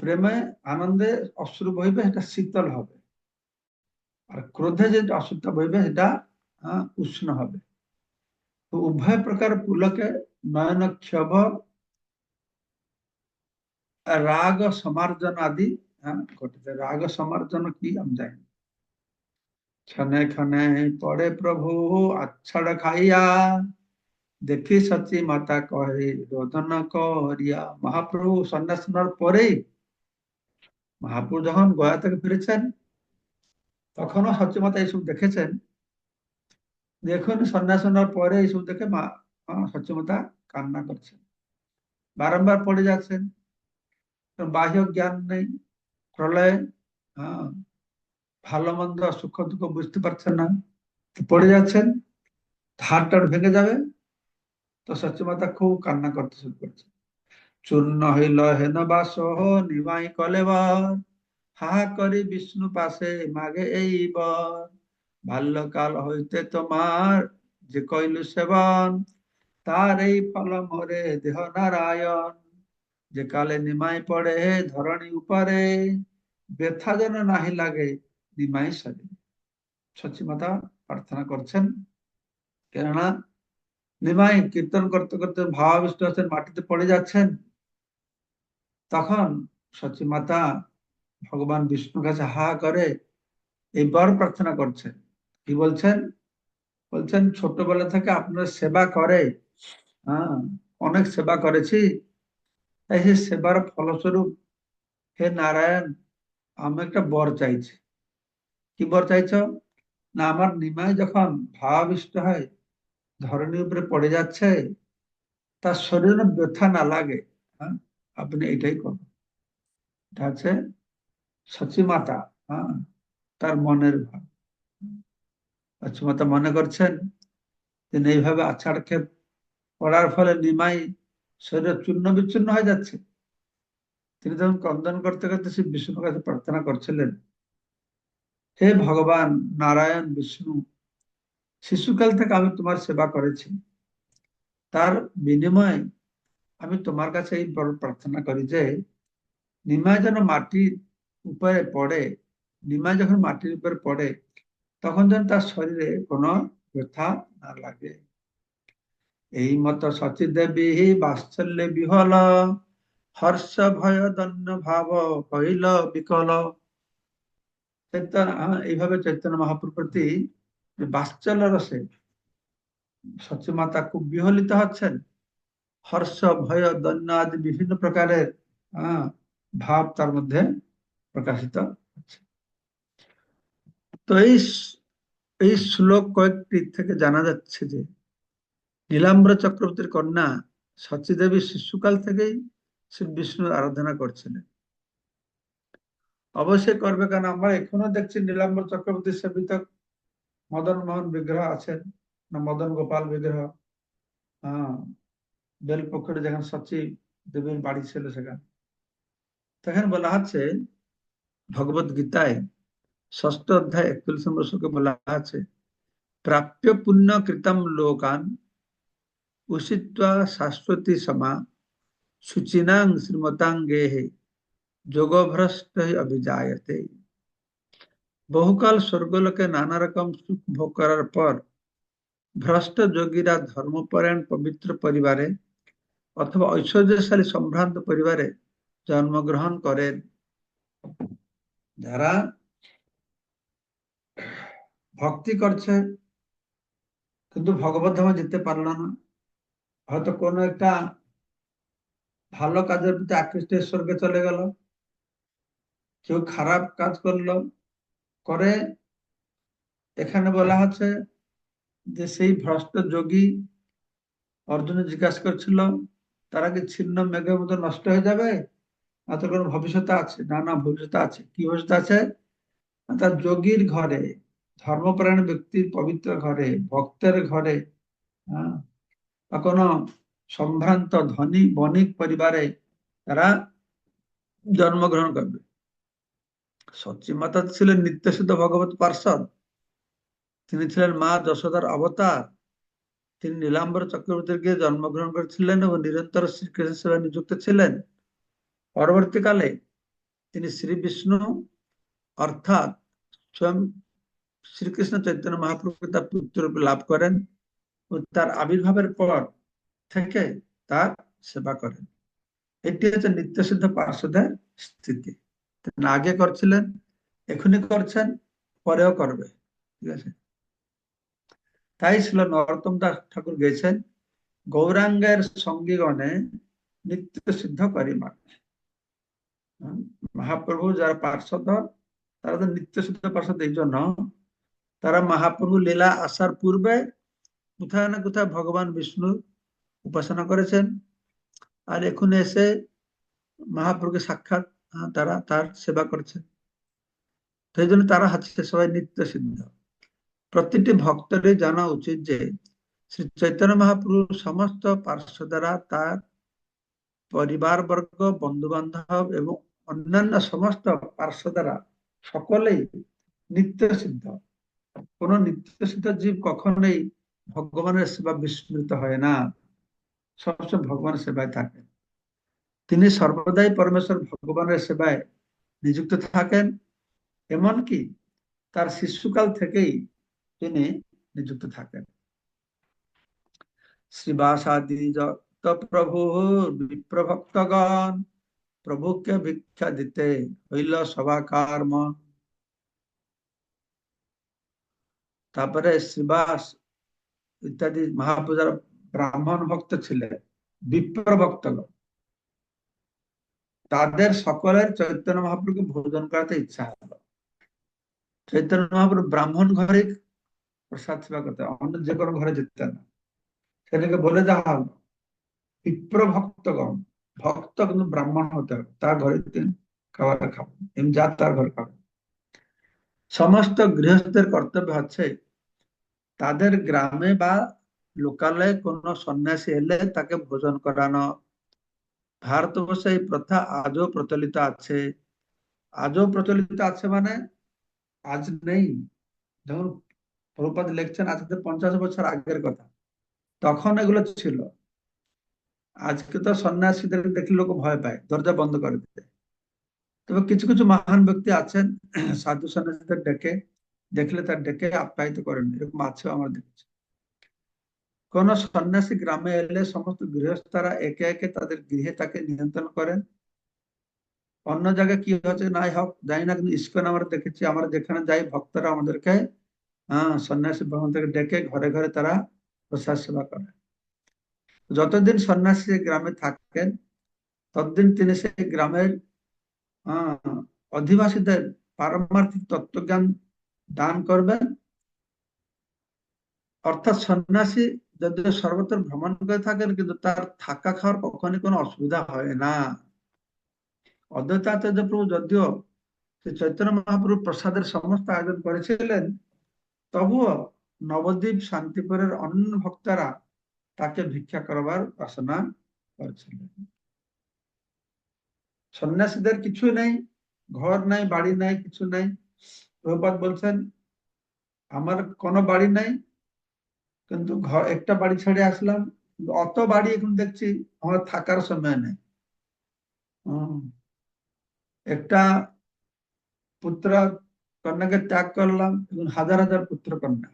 প্রেমে আনন্দে অশ্রু বহিবে, সেটা শীতল হবে। আর ক্রোধে যেটা অশ্রুটা বহিবে, সেটা উষ্ণ হবে। তো উভয় প্রকার পুলকে নয়ন, ক্ষোভ, রাগ, সমার্জন আদি ঘটিতে রাগ, সমার্জন কি আমি জানি ক্ষণে ক্ষণে পড়ে প্রভু, আচ্ছাড় খাইয়া দেখি সচি মাতা কহে রোদন করিয়া মহাপ্রভু সন্ন্যাস নেওয়ার পরেই মহাপ্রভু যখন গয়া থেকে ফিরেছেন তখনও সচিমাতা এইসব দেখেছেন দেখুন সন্ন্যাস নেওয়ার পরে এইসব দেখে মা সচিমাতা কান্না করছেন বারংবার পড়ে যাচ্ছেন বাহ্য জ্ঞান নেই প্রলয় ভালো মন্দ সুখ দুঃখ বুঝতে পারছেন না পড়ে যাচ্ছেন হাড়টা ভেঙে যাবে তো সচিমাতা খুব কান্না করতে শুরু করছে। চূর্ণ হইল হেন বাস নিমাই কলেবার হা করি বিষ্ণু পাশে মাগে এই বর। বাল্যকাল হইতে তোমার যে কইল সেবন, তার এই ফল মরে দেহ নারায়ণ। যে কালে নিমাই পড়ে, ধরণী উপরে, ব্যথা যেন নাহি লাগে, নিমাই সারে সচিমাতা প্রার্থনা করছেন। কেননা নিমাই কীর্তন করতে করতে ভাবাবিষ্ট আছেন মাটিতে পড়ে যাচ্ছেন। তখন সচিমাতা ভগবান বিষ্ণুর কাছে হা করে এই বর প্রার্থনা করছেন। কি বলছেন? বলছেন, ছোটবেলা থেকে আপনার সেবা করে হ্যাঁ অনেক সেবা করেছি। তাই সেবার ফলস্বরূপ, হে নারায়ণ, আমি একটা বর চাইছি। কি বর চাইছ? না, আমার নিমায় যখন ভাবাবিষ্ট হয় ধরনের উপরে পড়ে যাচ্ছে, তার শরীরে ব্যথা না লাগে হ্যাঁ আপনি এটাই করবেন এটা হচ্ছে সচিমাতা হ্যাঁ তার মনের ভাব। সচিমাতা মনে করছেন তিনি এইভাবে আছাড় খেপ পড়ার ফলে নিমাই শরীরে চূর্ণ বিচ্ছিন্ন হয়ে যাচ্ছে। তিনি তখন কন্দন করতে করতে শ্রী বিষ্ণুর কাছে প্রার্থনা করছিলেন, হে ভগবান নারায়ণ বিষ্ণু শিশুকাল থেকে আমি তোমার সেবা করেছি। তার বিনিময়ে আমি তোমার কাছে এই বড় প্রার্থনা করি যে নিমা যেন মাটির উপরে পড়ে নিমা যখন মাটির উপরে পড়ে, তখন যেন তার শরীরে কোনো ব্যথা না লাগে। এই মত সচি দেবী বাৎসল্য বিহল, হর্ষ ভয় দন্য ভাব হইল বিকল। চৈতন্য, এইভাবে চৈতন্য মহাপুর প্রতি বাৎসল্য রসে সচিমাতা খুব বিহলিত হচ্ছেন। হর্ষ, ভয় দন্য আদি বিভিন্ন প্রকারের ভাব তার মধ্যে প্রকাশিত হচ্ছে। তো এই এই শ্লোক কয়েকটি থেকে জানা যাচ্ছে যে, নীলাম্বর চক্রবর্তীর কন্যা সচিদেবী শিশুকাল থেকেই শ্রী বিষ্ণুর আরাধনা করছিলেন অবশ্যই করবে কারণ আমরা এখনও দেখছি নীলাম্বর চক্রবর্তী সেবিত মদন মোহন বিগ্রহ আছেন না মদন গোপাল বিগ্রহ হ্যাঁ বেলপক্ষরে যেখানে সচি দেবীর বাড়ি ছিল সেখানে সেখানে বলা হচ্ছে ভগবত গীতায় ষষ্ঠ অধ্যায় একচল্লিশ নম্বর শ্লোকে বলা আছে প্রাপ্য পুণ্য কৃতম লোকান উষিত্বা শাশ্বতী সমা সুচিনাং শ্রীমতাঙ্গে যোগভ্রষ্ট অভিজায়তে বহুকাল স্বর্গলোকে নানা রকম সুখ ভোগ করার পর ভ্রষ্ট যোগীরা ধর্মপরায়ণ পবিত্র পরিবারে অথবা ঐশ্বর্যশালী সম্ভ্রান্ত পরিবারে জন্মগ্রহণ করেন। যারা ভক্তি করছে, কিন্তু ভগবত ধামে যেতে পারল না। হয়তো কোনো একটা ভালো কাজের প্রতি আকৃষ্ট স্বর্গে চলে গেল। কেউ খারাপ কাজ করল। করে, এখানে বলা হচ্ছে যে সেই ভ্রষ্ট যোগী অর্জুন জিজ্ঞাসা করছিল, তারা কি ছিন্ন মেঘের মতো নষ্ট হয়ে যাবে? না তো কোনো ভবিষ্যৎ আছে? না না, ভবিষ্যৎ আছে। কি ভবিষ্যৎ আছে? তার যোগীর ঘরে ধর্মপ্রাণ ব্যক্তির পবিত্র ঘরে, ভক্তের ঘরে হ্যাঁ বা কোনো সম্ভ্রান্ত ধনী বণিক পরিবারে তারা জন্মগ্রহণ করবে। সচি মাতা ছিলেন নিত্যসিদ্ধ ভগবত পার্ষদ। তিনি ছিলেন মা যশোদার অবতার। তিনি নীলাম্বর চক্রবর্তীর গিয়ে জন্মগ্রহণ করেছিলেন এবং নিরন্তর শ্রীকৃষ্ণ সেবায় নিযুক্ত ছিলেন। পরবর্তীকালে তিনি শ্রী বিষ্ণু অর্থাৎ স্বয়ং শ্রীকৃষ্ণ চৈতন্য মহাপ্রভু তার পুত্র লাভ করেন ও তার আবির্ভাবের পর থেকে তার সেবা করেন। এটি হচ্ছে নিত্যসিদ্ধ পার্শ্বদের স্থিতি। আগে করছিলেন, এখনই করছেন, পরেও করবে, ঠিক আছে? তাই ছিল নরোত্তম দাস ঠাকুর গেছেন গৌরাঙ্গের সঙ্গীগণে নিত্য সিদ্ধ করি মানে মহাপ্রভু যারা পার্শ্বদ তারা তো নিত্য সিদ্ধ পার্শ্বদ এই জন্য তারা মহাপ্রভু লীলা আসার পূর্বে কোথায় না কোথায় ভগবান বিষ্ণু উপাসনা করেছেন। আর এখন এসে মহাপ্রভুকে সাক্ষাৎ তারা তার সেবা করেছেন সেই জন্য তারা হচ্ছে সবাই নিত্য সিদ্ধ প্রতিটি ভক্তরই জানা উচিত যে, শ্রী চৈতন্য মহাপ্রভু সমস্ত পার্শ্ব দ্বারা তার পরিবার বর্গ বন্ধু বান্ধব এবং অন্যান্য সমস্ত পার্শ্ব দ্বারা সকলেই নিত্য সিদ্ধ কোন নিত্য সিদ্ধ জীব কখনোই ভগবানের সেবা বিস্মৃত হয় না। সবসময় ভগবানের সেবায় থাকেন তিনি সর্বদাই পরমেশ্বর ভগবানের সেবায় নিযুক্ত থাকেন, এমনকি তার শিশুকাল থেকেই তিনি নিযুক্ত থাকেন। শ্রীবাসাদি যত প্রভু বিপ্রভক্তগণ, প্রভুকে ভিক্ষা দিতে হইল সভা কর্ম। তারপরে শ্রীবাস ইত্যাদি মহাপূজার ব্রাহ্মণ ভক্ত ছিলেন বিপ্র ভক্তগণ তাদের সকলের চৈতন্য মহাপ্রভুকে ভোজন করাতে ইচ্ছা হলো। চৈতন্য মহাপ্রভু ব্রাহ্মণ ঘরে প্রসাদ সেবা করতে অন্য যে কোনো ঘরে যেতেন না। সেটাকে বলে দেওয়া হলো বিপ্র ভক্তগণ, ভক্ত কিন্তু ব্রাহ্মণ হতে হবে, তার ঘরে তিনি খাবার খাবেন এমনি যা তার ঘরে খাবেন সমস্ত গৃহস্থের কর্তব্য হচ্ছে, তাদের গ্রামে বা লোকালে কোন সন্ন্যাসী এলে তাকে ভোজন করানো ভারতবর্ষে এই প্রথা আজও প্রচলিত আছে। আজও প্রচলিত আছে মানে আজ নেই। যখন প্রভুপাদ লিখছেন আজকে পঞ্চাশ বছর আগের কথা। তখন এগুলো ছিল। আজকে তো সন্ন্যাসীদের দেখলে লোক ভয় পায়, দরজা বন্ধ করে দিতে। তবে কিছু কিছু মহান ব্যক্তি আছেন, সাধু সন্ন্যাসীদের ডেকে, দেখলে তার ডেকে আপ্যায়িত করেন। এরকম আছে আমার দেখেছি। কোন সন্ন্যাসী গ্রামে এলে সমস্ত গৃহস্থরা একে একে তাদের গৃহে তাকে নিয়ন্ত্রণ করেন। অন্য জায়গায় কি হচ্ছে নাই হোক যাই না, কিন্তু ইস্কন আমরা দেখেছি, আমরা যেখানে যাই, ভক্তরা আমাদেরকে হ্যাঁ সন্ন্যাসী ভবন থেকে ডেকে ঘরে ঘরে তারা প্রসাদ সেবা করে। যতদিন সন্ন্যাসী গ্রামে থাকেন, ততদিন তিনি সেই গ্রামের অধিবাসীদের পারমার্থিক তত্ত্বজ্ঞান দান করবেন। অর্থাৎ সন্ন্যাসী যদিও সর্বত্র ভ্রমণ করে থাকেন, কিন্তু তার থাকা খাওয়ার কখনই কোনো অসুবিধা হয় না। অদ্বৈতাচার্য প্রভু যদিও চৈতন্য মহাপ্রভু প্রসাদের সমস্ত আয়োজন করেছিলেন, তবুও নবদ্বীপ শান্তিপুরের অন্য ভক্তরা তাকে ভিক্ষা করবার বাসনা করেছিলেন। সন্ন্যাসীদের কিছু নেই, ঘর নাই, বাড়ি নাই, কিছু নাই। প্রভুপাত বলছেন, আমার কোনো বাড়ি নাই কিন্তু ঘর, একটা বাড়ি ছেড়ে আসলাম। অত বাড়ি এখন দেখছি আমার থাকার সময় নেই। একটা পুত্র কন্যাকে ত্যাগ করলাম এবং হাজার হাজার পুত্র কন্যা।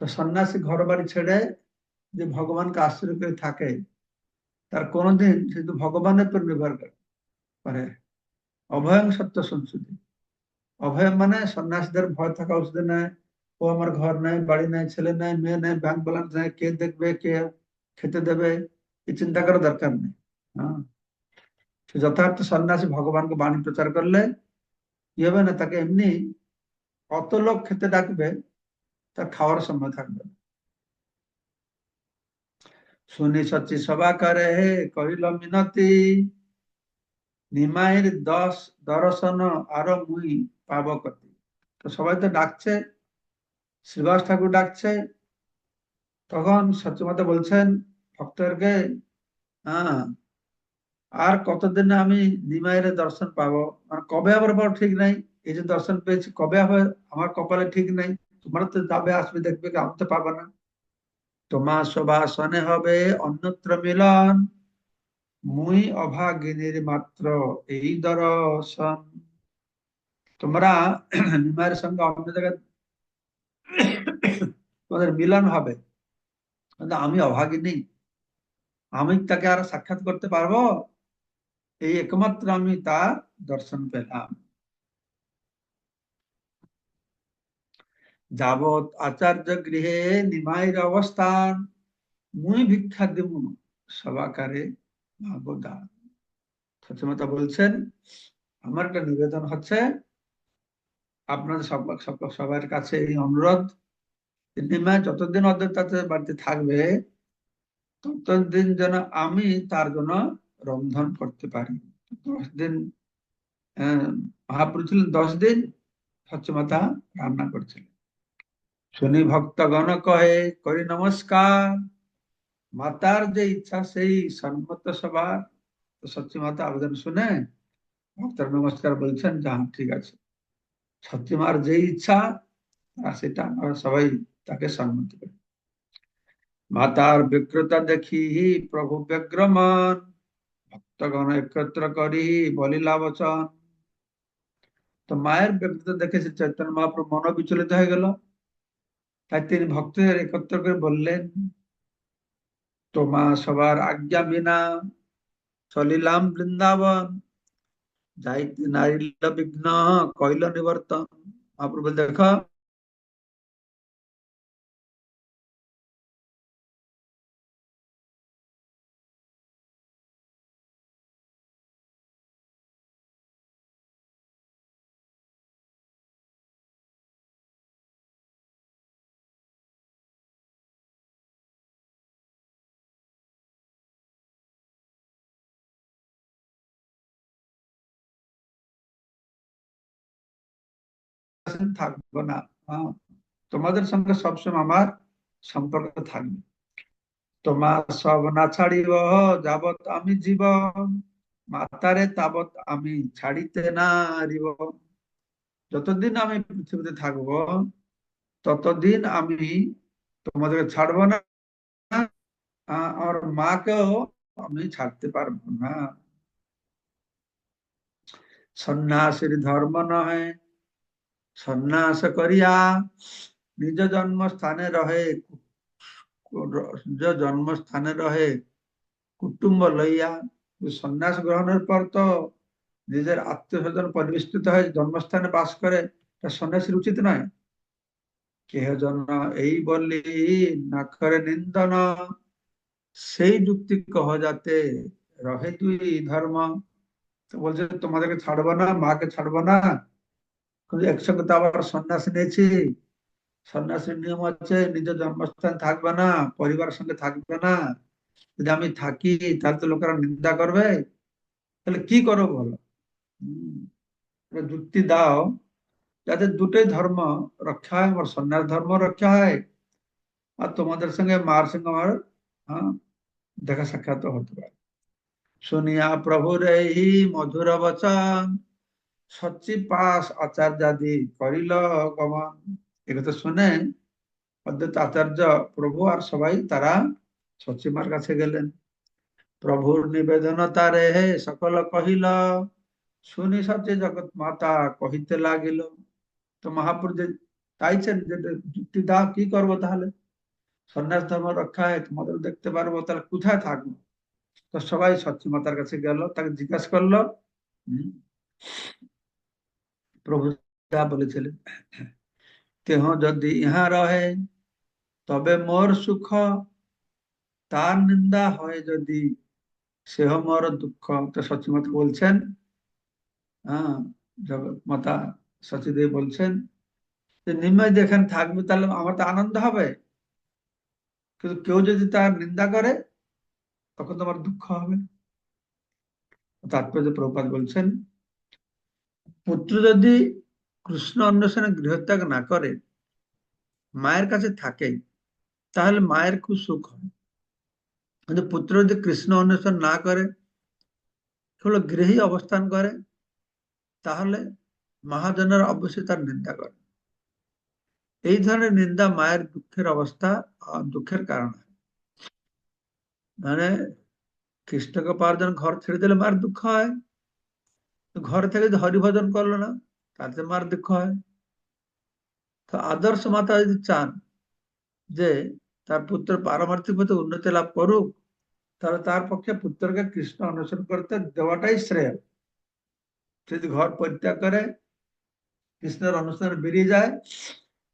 তো সন্ন্যাসী ঘর বাড়ি ছেড়ে যে ভগবানকে আশ্রয় করে থাকে, তার কোনোদিন শুধু ভগবানের উপর নির্ভর করে। অভয়ং সত্য সংসুদি অভয় মানে সন্ন্যাসীদের ভয় থাকা উচিত নয় ও আমার ঘর নাই বাড়ি নাই ছেলে নাই মেয়ে নাই ব্যাংক ব্যালেন্স নাই কে দেখবে কে খেতে দেবে এই চিন্তা করার দরকার নেই হ্যাঁ যথার্থ সন্ন্যাসী ভগবানকে বাণী প্রচার করলে কি হবে না তাকে এমনি কত লোক খেতে ডাকবে তার খাওয়ার সময় থাকবে শুনি সচি সভা করে কহিল মিনতি নিমাইর দশ দর্শন আরও মুই পাব কতি তো সবাই তো ডাকছে শ্রীবাস ঠাকুর ডাকছে। তখন সত্যমাতা বলছেন, ভক্তদেরকে হ্যাঁ আর কতদিন আমি নিমাইয়ের দর্শন পাবো? মানে কবে আবার ঠিক নাই। এই যে দর্শন পেয়েছি, কবে হবে? আমার কপালে ঠিক নাই। তোমার তো যাবে, আসবে, দেখবে, আমি তো পাবো না। তোমার সবাসনে হবে অন্যত্র মিলন। মুই অভাগিনীর মাত্র এই দর্শন। তোমরা নিমায়ের সঙ্গে অন্য জায়গায় তোমাদের মিলন হবে। কিন্তু আমি অভাগিনী। আমি তাকে আর সাক্ষাৎ করতে পারব? এই একমাত্র আমি তার দর্শন পেলাম। যাবৎ আচার্য গৃহে নিমাইর অবস্থান, মুই ভিক্ষা দেব সবাকারে ভাগবদা সত্যমাতা বলছেন, আমার একটা নিবেদন হচ্ছে আপনাদের সব সবার কাছে এই অনুরোধ নিমা যতদিন তাতে বাড়িতে থাকবে, ততদিন যেন আমি তার জন্য রন্ধন করতে পারি। দশ দিন মহাপুরুষ ছিলেন দশ দিন সত্যমাতা রান্না করছিলেন। শুনি ভক্তগণ কহে, করি নমস্কার। মাতার যে ইচ্ছা সেই সম্মত সবার। সত্যি মাতা আবেদন শুনে ভক্তরা নমস্কার বলছেন যা ঠিক আছে। সত্যিমার যে ইচ্ছা সেটা আমরা সবাই তাকে সম্মত করি। মাতার বিক্রতা দেখি, প্রভু ব্যগ্রমান, ভক্তগণ একত্র করি, বলিলা বচন। তো মায়ের ব্যক্তিত্ব দেখে সে চৈতন্য মহাপ্রভু মন বিচলিত হয়ে গেল। তাই তিনি ভক্তদের একত্র করে বললেন, তোমা সবার আজ্ঞা বিনা চলিলাম বৃন্দাবন जायते नारीला विघ्न कॉइल निवर्तन। महाप्रभु देखा? দেখ থাকব না। তোমাদের সঙ্গে সবসময় আমার সম্পর্ক থাকবে। তোমার সব না ছাড়িব যাবত আমি জীবন, মাতারে তাবত আমি ছাড়িতে না রিব যতদিন আমি পৃথিবীতে থাকব, ততদিন আমি তোমাদেরকে ছাড়বো না। আর মাকেও আমি ছাড়তে পারব না। সন্ন্যাসীর ধর্ম নয় সন্ন্যাস করিয়া নিজ জন্মস্থানে রহে জন্মস্থানে রহে, কুটুম্ব লইয়া। সন্ন্যাস গ্রহণের পর তো নিজের আত্মীয় স্বজন পরিবেষ্টিত হয়ে জন্মস্থানে বাস করে, তা সন্ন্যাসীর উচিত নয়। কেহ জন এই বললি না করে নিন্দন, সেই যুক্তি কহ যাতে রহে তুই ধর্ম। বলছে, তোমাদেরকে ছাড়বো না, মাকে ছাড়বো না কিন্তু একসঙ্গে তো আবার সন্ন্যাস নিয়েছি। সন্ন্যাসীর নিয়ম হচ্ছে নিজের জন্মস্থান থাকবে না, পরিবারের সঙ্গে থাকবে না। যদি আমি থাকি, তাহলে তো লোকেরা নিন্দা করবে। তাহলে কি করো বলো? যুক্তি দাও। যাতে দুটোই ধর্ম রক্ষা হয়, আমার সন্ন্যাস ধর্ম রক্ষা হয়। আর তোমাদের সঙ্গে মার সঙ্গে আমার হ্যাঁ দেখা সাক্ষাৎ হতে পারে। শুনিয়া প্রভুর এই মধুর বচন সচ্চি পাশ আচার্যাদি করিল গমন। এগুলো শুনে অদ্বৈত আচার্য প্রভু আর সবাই তারা সচিমার কাছে গেলেন। প্রভুর নিবেদন তারে সকল কহিল, শুনি সত্যি জগৎ মাতা কহিতে লাগিল। তো মহাপুর যে চাইছেন যে যুক্তি দাও, কি করব তাহলে? সন্ন্যাস ধর্ম রক্ষা হয় তোমাদের দেখতে পারব, তাহলে কোথায় থাকব? তো সবাই সচ্চি মাতার কাছে গেল, তাকে জিজ্ঞাসা করল প্রভু বলেছিলেন। কেহ যদি ইহা রহে, তবে মোর সুখ, তার নিন্দা হয় যদি, সেহ মোর দুঃখ। তো সচিমত বলছেন হ্যাঁ মাতা সচিদেব বলছেন, যে নিম্নয় দেখেন থাকবে, তাহলে আমার তো আনন্দ হবে। কিন্তু কেউ যদি তার নিন্দা করে, তখন তোমার দুঃখ হবে। তাৎপর্য প্রপাত বলছেন পুত্র যদি কৃষ্ণ অন্বেষণে গৃহত্যাগ না করে, মায়ের কাছে থাকে, তাহলে মায়ের খুব সুখ হয়। কিন্তু পুত্র যদি কৃষ্ণ অন্বেষণ না করে হলো গৃহী অবস্থান করে, তাহলে মহাজনের অবশ্যই তার নিন্দা করে। এই ধরনের নিন্দা মায়ের দুঃখের অবস্থা দুঃখের কারণ হয়। মানে কৃষ্ণকে পাওয়ার জন্য ঘর ছেড়ে দিলে মায়ের দুঃখ হয় ঘরে থেকে যদি হরিভজন করল না তাতে মার দুঃখ হয়। তো আদর্শ মাতা যদি চান যে তার পুত্র পারমার্থিক পথে উন্নতি লাভ করুক তাহলে তার পক্ষে পুত্রকে কৃষ্ণ অনুসরণ করতে দেওয়াটাই শ্রেয়। যদি ঘর পরিত্যাগ করে কৃষ্ণের অনুসরণে বেরিয়ে যায়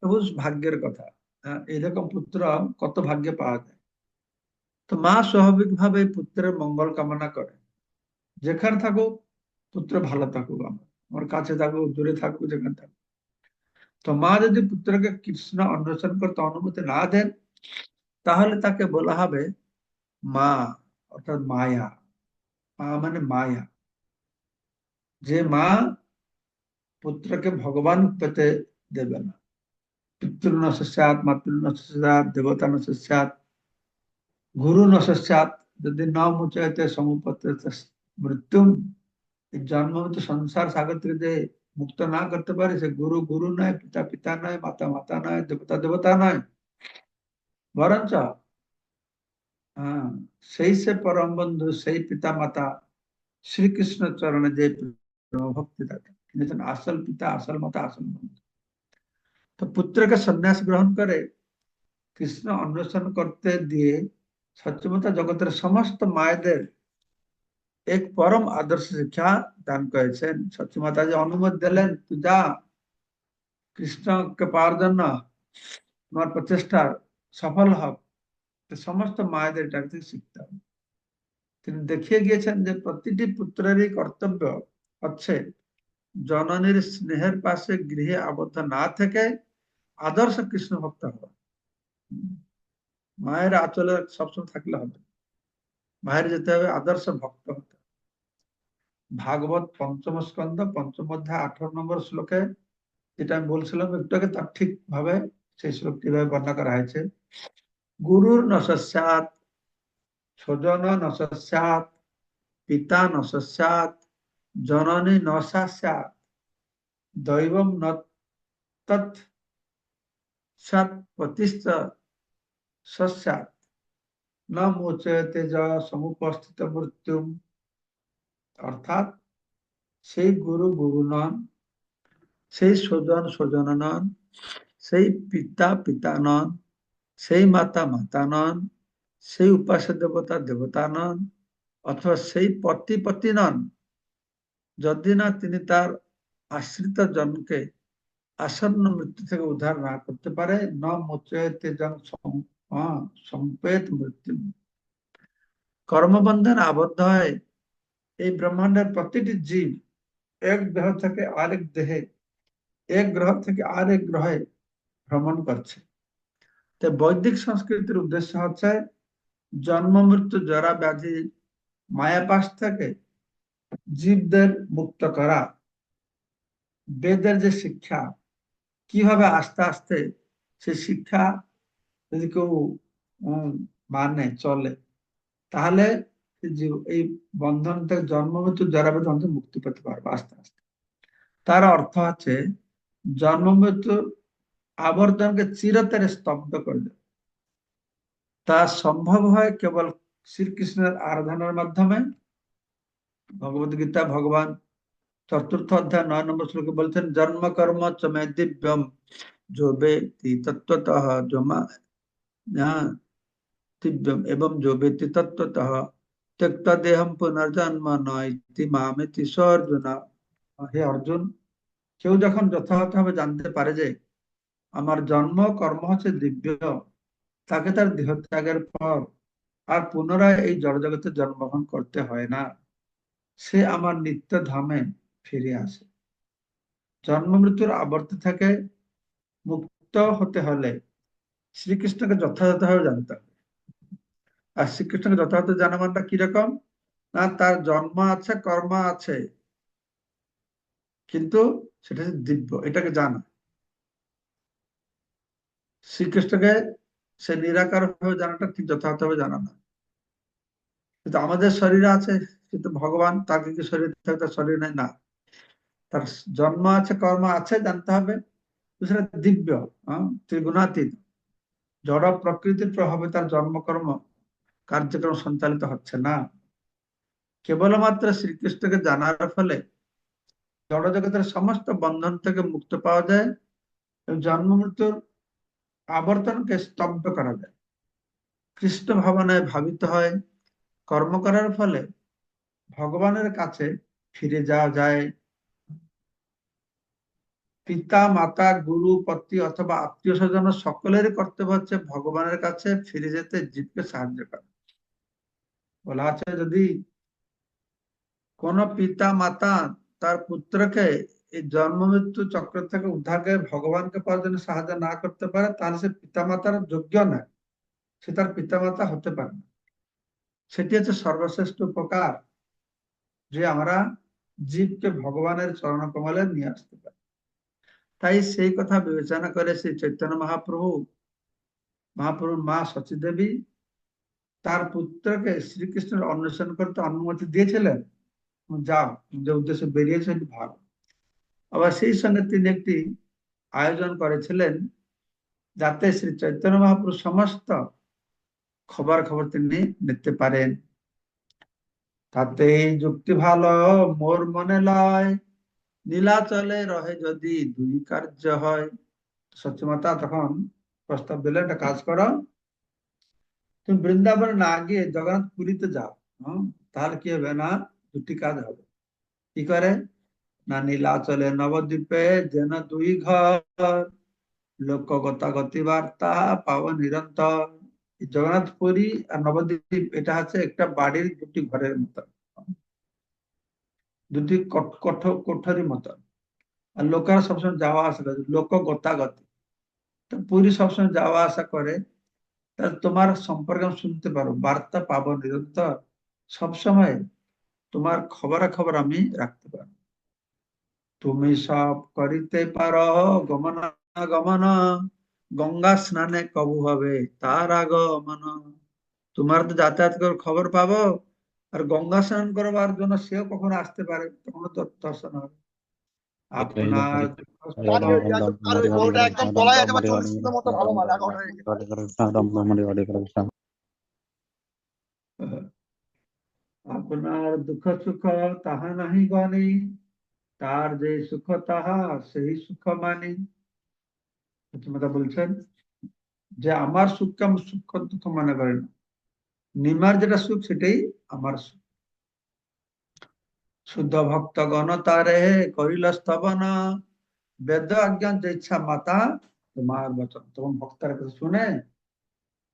তবু ভাগ্যের কথা। হ্যাঁ, এরকম পুত্র কত ভাগ্যে পাওয়া যায়। তো মা স্বাভাবিক ভাবে পুত্রের মঙ্গল কামনা করে। যেখানে থাকুক পুত্র ভালো থাকুক আমার। আমার কাছে থাকুক, দূরে থাকুক, যেখানে থাকুক। তো মা যদি পুত্রকে কৃষ্ণ অন্বেষণ করতে অনুমতি না দেন, তাহলে তাকে বলা হবে মা, অর্থাৎ মায়া। মা মানে মায়া। যে মা পুত্রকে ভগবান পেতে দেবে না। পিতৃ নস্যাত মাতৃ নস্যাত দেবতা নস্যাত গুরু নস্যাত যদি ন মুচাইতে সমুপত্র মৃত্যু জন্ম সংসার সাগর থেকে যে মুক্ত না করতে পারে, সে গুরু গুরু নয়, পিতা পিতা নয়, মাতা মাতা নয়, দেবতা দেবতা নয়। বরঞ্চ সেই সে পরম বন্ধু, সেই পিতা মাতা শ্রীকৃষ্ণ চরণে যে ভক্তি তিনি আসল পিতা, আসল মাতা, আসল বন্ধু। তো পুত্রকে সন্ন্যাস গ্রহণ করে কৃষ্ণ অন্বেষণ করতে দিয়ে সত্যমতা জগতের সমস্ত মায়েদের এক পরম আদর্শ শিক্ষা দান করেছেন। সত্যমাতা যে অনুমতি দিলেন, তুই যা, কৃষ্ণকে পাওয়ার জন্য তোমার প্রচেষ্টা সফল হোক সমস্ত মায়েদের এটা থেকে শিখতে হবে তিনি দেখিয়ে গিয়েছেন যে প্রতিটি পুত্রেরই কর্তব্য হচ্ছে জননীর স্নেহের পাশে গৃহে আবদ্ধ না থেকে আদর্শ কৃষ্ণ ভক্ত হওয়া। মায়ের আচলে সবসময় থাকলে হবে। বাইরে যেতে হবে আদর্শ ভক্ত হতে। ভাগবত পঞ্চম স্কন্ধ, পঞ্চম অধ্যায়, আঠারো নম্বর শ্লোকে যেটা আমি বলছিলাম, একটু তার ঠিক ভাবে সেই শ্লোকটি ভাবে বর্ণনা করা হয়েছে। গুরুর নশস্যাত স্বজন নশস্যাত পিতা নশস্যাত জননী নশাস্যাত দৈবম তৎ সৎ প্রতিষ্ঠ সস্যাত ন মোচয়তে যা সমুপস্থিত মৃত্যু অর্থাৎ সেই গুরু গুরু নন সেই স্বজন স্বজন নন সেই পিতা পিতা নন সেই মাতা মাতা নন সেই উপাস দেবতা দেবতা নন অথবা সেই পতি পতি নন যদি না তিনি তার আশ্রিত জনকে আসন্ন মৃত্যু থেকে উদ্ধার না করতে পারে, ন সম্পেত মৃত্যু কর্মবন্ধন আবদ্ধ হয় এই ব্রহ্মাণ্ডের প্রতিটি জীব এক দেহ থেকে আরেক দেহে, এক গ্রহ থেকে আরেক গ্রহে ভ্রমণ করছে। তো বৈদিক সংস্কৃতির উদ্দেশ্য হচ্ছে জন্ম, মৃত্যু, জরা, ব্যাধি মায়াপাশ থেকে জীবদের মুক্ত করা। বেদের যে শিক্ষা, কীভাবে আস্তে আস্তে সে শিক্ষা যদি কেউ মানে চলে, তাহলে এই বন্ধন থেকে জন্ম মৃত্যু জরা ব্যাধি মুক্তি পেতে পারবে আস্তে আস্তে। তার অর্থ আছে, জন্ম মৃত্যু আবর্তনকে চিরতরে স্তব্ধ করে দেবে। তা সম্ভব হয় কেবল শ্রীকৃষ্ণের আরাধনার মাধ্যমে। ভগবত গীতা, ভগবান চতুর্থ অধ্যায় নয় নম্বর শ্লোকে বলছেন, জন্ম কর্ম চমে দিব্যম যোবে তত্ত্বত জমা দিব্যম এবং যোবেতি তত্ত্বত দেহম পুনর্জন্ম নয় স অর্জুন হে অর্জুন, কেউ যখন যথাযথভাবে জানতে পারে যে আমার জন্ম কর্ম হচ্ছে দিব্য, তাকে তার দেহ ত্যাগের পর আর পুনরায় এই জড়জগতে জন্মগ্রহণ করতে হয় না। সে আমার নিত্য ধামে ফিরে আসে। জন্ম মৃত্যুর আবর্ত থেকে মুক্ত হতে হলে শ্রীকৃষ্ণকে যথাযথভাবে জানতে হবে। আর শ্রীকৃষ্ণকে যথার্থ জানা মানটা কীরকম না, তার জন্ম আছে, কর্ম আছে। কিন্তু সেটা হচ্ছে দিব্য, এটাকে জানা। শ্রীকৃষ্ণকে সে নিরাকার ভাবে জানাটা ঠিক যথাযথভাবে জানা না। কিন্তু আমাদের শরীরে আছে, কিন্তু ভগবান তাকে কি শরীর থাকে তার শরীর নেই, না। তার জন্ম আছে, কর্ম আছে, জানতে হবে। সেটা দিব্য ত্রিগুণাতীত। জড় প্রকৃতির প্রভাবে তার জন্মকর্ম কার্যক্রম সঞ্চালিত হচ্ছে না। কেবলমাত্র শ্রীকৃষ্ণকে জানার ফলে জড়জগতের সমস্ত বন্ধন থেকে মুক্ত পাওয়া যায় এবং জন্ম মৃত্যুর আবর্তনকে স্তব্ধ করা যায়। কৃষ্ণ ভাবনায় ভাবিত হয়, কর্ম করার ফলে ভগবানের কাছে ফিরে যাওয়া যায়। পিতা, মাতা, গুরু পতি অথবা আত্মীয় স্বজন সকলের কর্তব্য হচ্ছে ভগবানের কাছে ফিরে যেতে, জীবকে সাহায্য করা। বলা আছে যদি কোন পিতা মাতা তার পুত্রকে এই জন্ম মৃত্যু চক্র থেকে উদ্ধার করে ভগবানকে পাওয়ার জন্য সাহায্য না করতে পারে, তাহলে সে পিতা মাতার যোগ্য নয়। সে তার পিতা মাতা হতে পারে না। সেটি হচ্ছে সর্বশ্রেষ্ঠ উপকার যে আমরা জীবকে ভগবানের চরণ কমলে নিয়ে আসতে পারি। তাই সেই কথা বিবেচনা করে শ্রী চৈতন্য মহাপ্রভু, মহাপ্রভুর মা সচী দেবী তার পুত্রকে শ্রীকৃষ্ণের অন্বেষণ করতে অনুমতি দিয়েছিলেন। যাও যে উদ্দেশ্যে বেরিয়েছেন ভালো আবার সেই সঙ্গে তিনি একটি আয়োজন করেছিলেন যাতে শ্রী চৈতন্য মহাপ্রভু সমস্ত খবর খবর তিনি নিতে পারেন। তাতে যুক্তি ভালো, মোর মনে লয়, নীলাচলে রহে যদি দুই কার্য হয়। সত্যমাতা তখন প্রস্তাব দিলেন, একটা কাজ করো। তুমি বৃন্দাবনে না গিয়ে জগন্নাথ পুরীতে যাও হম তাহলে কি হবে না দুটি কাজ হবে কি করে না নীলাচলে নবদ্বীপে যেন দুই ঘর লোক গতাগতি বার্তা পাব নিরন্তর জগন্নাথ পুরী আর নবদ্বীপ এটা হচ্ছে একটা বাড়ির দুটি ঘরের মতন দুটি কোঠরি মতন আর লোকেরা সবসময় যাওয়া আসা করে লোক গতাগতি তো পুরী সবসময় যাওয়া আসা করে তাহলে তোমার সম্পর্কে আমি শুনতে পারো। বার্তা পাবো নিরন্তর। সবসময় তোমার খবরা খবর আমি রাখতে পারো তুমি সব করিতে পারো। গমন গমন। গঙ্গা স্নানে কবু হবে তার আগমন। তোমার তো যাতায়াত করে খবর পাবো। আর গঙ্গা স্নান করবার জন্য সেও কখনো আসতে পারে তখন দর্শন হবে। আপনার আপনার দুঃখ সুখ তাহা নাহি গণি তার যে সুখ তাহা সেই সুখ মানি। মাতা বলছেন যে আমার সুখকে আমি সুখ দুঃখ মনে করি না নিমার যেটা সুখ সেটাই আমার সুখ। শুদ্ধ ভক্ত গণ তারে করিল স্তবন। বেদ আজ্ঞান যে ইচ্ছা মাতা, তোমার বচন তখন ভক্তার কথা শুনে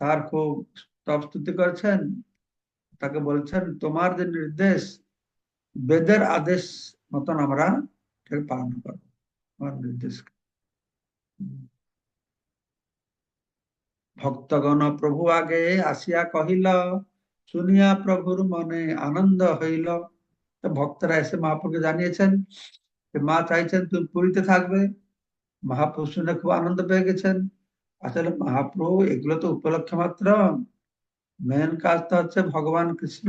তার খুব স্তুতি করেছেন। তাকে বলছেন, তোমার যে নির্দেশ, বেদের আদেশ মতন আমরা পালন করব। আমার নির্দেশ ভক্তগণ প্রভু আগে আসিয়া কহিল, শুনিয়া প্রভুর মনে আনন্দ হইল। ভক্তরা এসে মহাপ্রভুকে জানিয়েছেন যে, মা চাইছেন তুমি পুরীতে থাকবে। মহাপ্রভু শুনে খুব আনন্দ পেয়ে গেছেন। আসলে মহাপ্রভু এগুলো তো উপলক্ষ মাত্র। মেন কাজটা হচ্ছে ভগবান কৃষ্ণ।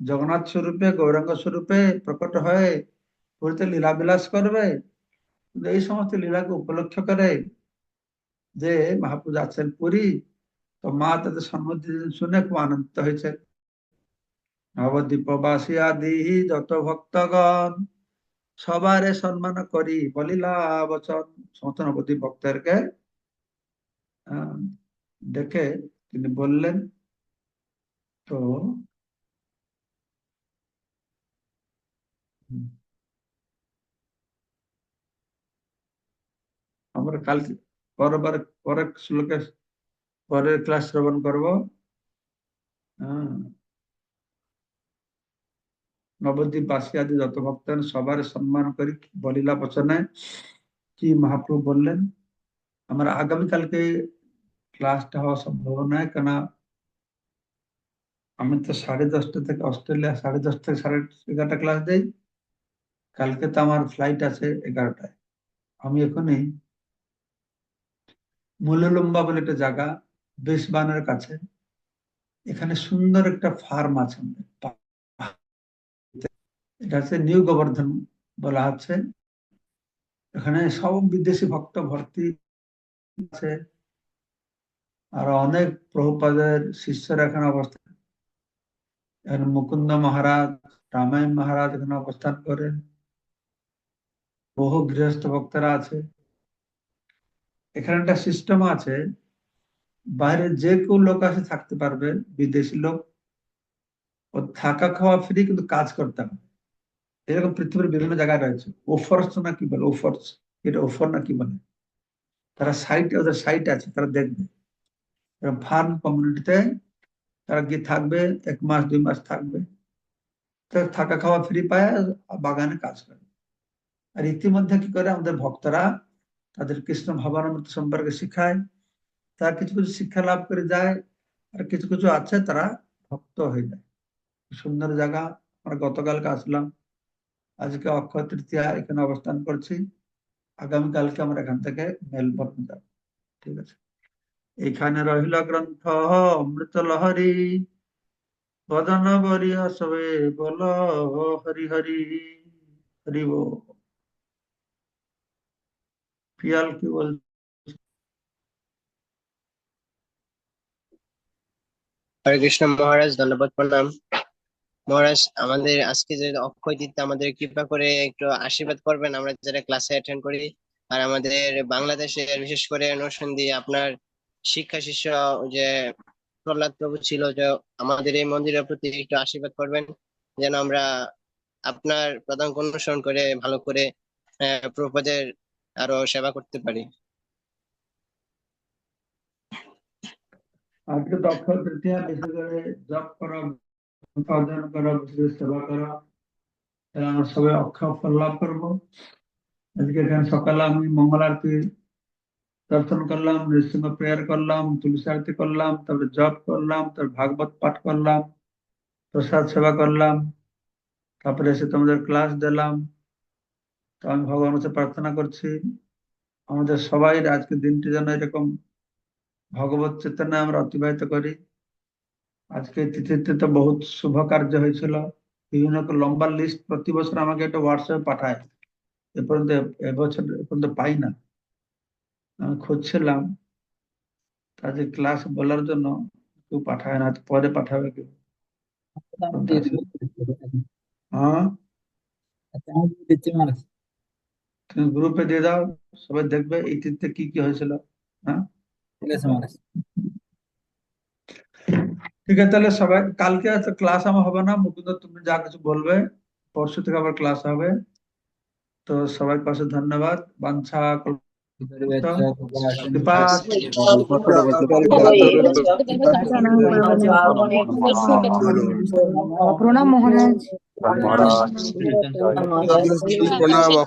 জগন্নাথ স্বরূপে, গৌরাঙ্গ স্বরূপে প্রকট হয়ে পুরীতে লীলা বিলাস করবে এই সমস্ত লীলাকে উপলক্ষ করে যে মহাপ্রভু যাচ্ছেন পুরী, তো মা তাদের সম্মতি শুনে খুব আনন্দিত হয়েছে নবদ্বীপবাসী আদি যত ভক্তগণ সবারে সম্মান করি, বলিলা বচন। সমস্ত নবদ্বীপ ভক্তদেরকে দেখে তিনি বললেন, তো আমরা কালকে পরবার পরের শ্লোকে, পরের ক্লাস শ্রবণ করব। নবদ্বীপ বাসী আদি যত ভক্ত সবার সম্মান করি বলিলা বচনে কি মহাপ্রভু বললেন? আমার আগামীকালকে ক্লাসটা হওয়া সম্ভব নয়, কেন আমি তো সাড়ে দশটা থেকে অস্ট্রেলিয়া, সাড়ে দশটা থেকে সাড়ে এগারোটা ক্লাস দেই। কালকে তো আমার ফ্লাইট আছে এগারোটায়। আমি এখনই মূল্যলম্বা বলে একটা জায়গা বেশবানের কাছে। এখানে সুন্দর একটা ফার্ম আছে এটা হচ্ছে নিউ গোবর্ধন বলা হচ্ছে। এখানে সব বিদেশি ভক্ত ভর্তি আছে। আর অনেক প্রভুপাদের শিষ্যরা এখানে অবস্থান এখানে মুকুন্দ মহারাজ, রামায়ণ মহারাজ এখানে অবস্থান করেন বহু গৃহস্থ ভক্তরা আছে। এখানে একটা সিস্টেম আছে। বাইরে যে কেউ লোক আসে থাকতে পারবে, বিদেশি লোক। ও থাকা খাওয়া ফ্রি কিন্তু কাজ করতে হবে। এরকম পৃথিবীর বিভিন্ন জায়গায় রয়েছে। ওফার্স না কি বলে? ওফার্স। এটা ওফার না কি বলে? তারা সাইট ওদের সাইট আছে, তারা দেখবে। ফার্ম কমিউনিটিতে তারা গিয়ে থাকবে, এক মাস, দুই মাস থাকবে। তো থাকা খাওয়া ফ্রি পায় বাগানে কাজ করে। আর ইতিমধ্যে কি করে? আমাদের ভক্তরা তাদের কৃষ্ণ ভাবানুমূর্তি সম্পর্কে শিখায়। তারা কিছু কিছু শিক্ষা লাভ করে যায়, আর কিছু কিছু আছে তারা ভক্ত হয়ে যায়। সুন্দর জায়গা। আমরা গতকালকে আসলাম। আজকে অক্ষয় তৃতীয়া এখানে অবস্থান করছি। আগামীকালকে আমরা এখান থেকে মেলবোর্ন যাব, ঠিক আছে? এখানে রহিল গ্রন্থ, অমৃত লহরী, বদন বরিয়া সবে বল, হরি হরি হরি পিয়াল কি বল হরে কৃষ্ণ মহারাজ, ধন্যবাদ প্রণাম। মহারাজ, আমাদের আজকে যে অক্ষয় তৃতীয়া আমাদের কৃপা করে একটু আশীর্বাদ করবেন। আমরা যারা ক্লাসে অ্যাটেন্ড করি আর আমাদের বাংলাদেশের বিশেষ করে নরসিংদী আপনার শিক্ষা শিষ্য যে প্রহ্লাদ প্রভু ছিল যে আমাদের এই মন্দিরের প্রতি একটু আশীর্বাদ করবেন। যেন আমরা আপনার প্রধান অনুসরণ করে ভালো করে, আহ প্রভুদের আরও সেবা করতে পারি। আজকে অক্ষয় তৃতীয়া বিশেষ করে জপ করো অর্জন করো, বিশেষ সেবা করো আমরা সবাই অক্ষয় ফল লাভ করব। আজকে এখানে সকালে আমি মঙ্গল আরতি দর্শন করলাম, নৃসিংহ প্রেয়ার করলাম, তুলসী আরতি করলাম, তারপরে জপ করলাম, তারপর ভাগবত পাঠ করলাম, প্রসাদ সেবা করলাম, তারপরে এসে তোমাদের ক্লাস দিলাম। তো আমি ভগবানের কাছে প্রার্থনা করছি, আমাদের সবাই আজকে দিনটি যেন এরকম ভগবত চেতনা আমরা অতিবাহিত করি। আজকে তিথিতে তো বহুত শুভ কার্য হয়েছিল। বিভিন্ন লম্বা লিস্ট প্রতি বছর আমাকে একটা হোয়াটসঅ্যাপে পাঠায়। এ পর্যন্ত এবছর এ পর্যন্ত পাই না। আমি খুঁজছিলাম, তাদের ক্লাস বলার জন্য কেউ পাঠায় না, পরে পাঠাবে কেউ। হ্যাঁ? তুমি গ্রুপে দিয়ে দাও, সবাই দেখবে এই তিথিতে কি কি হয়েছিল। হ্যাঁ? ঠিক আছে তাহলে সবাই কালকে ক্লাস আমার হবে না। মুকুন্দ তুমি যা কিছু বলবে পরশু থেকে আবার ক্লাস হবে। তো সবাই পাশে ধন্যবাদ। বাঞ্ছা প্রণাম মহারাজ। প্রণাম।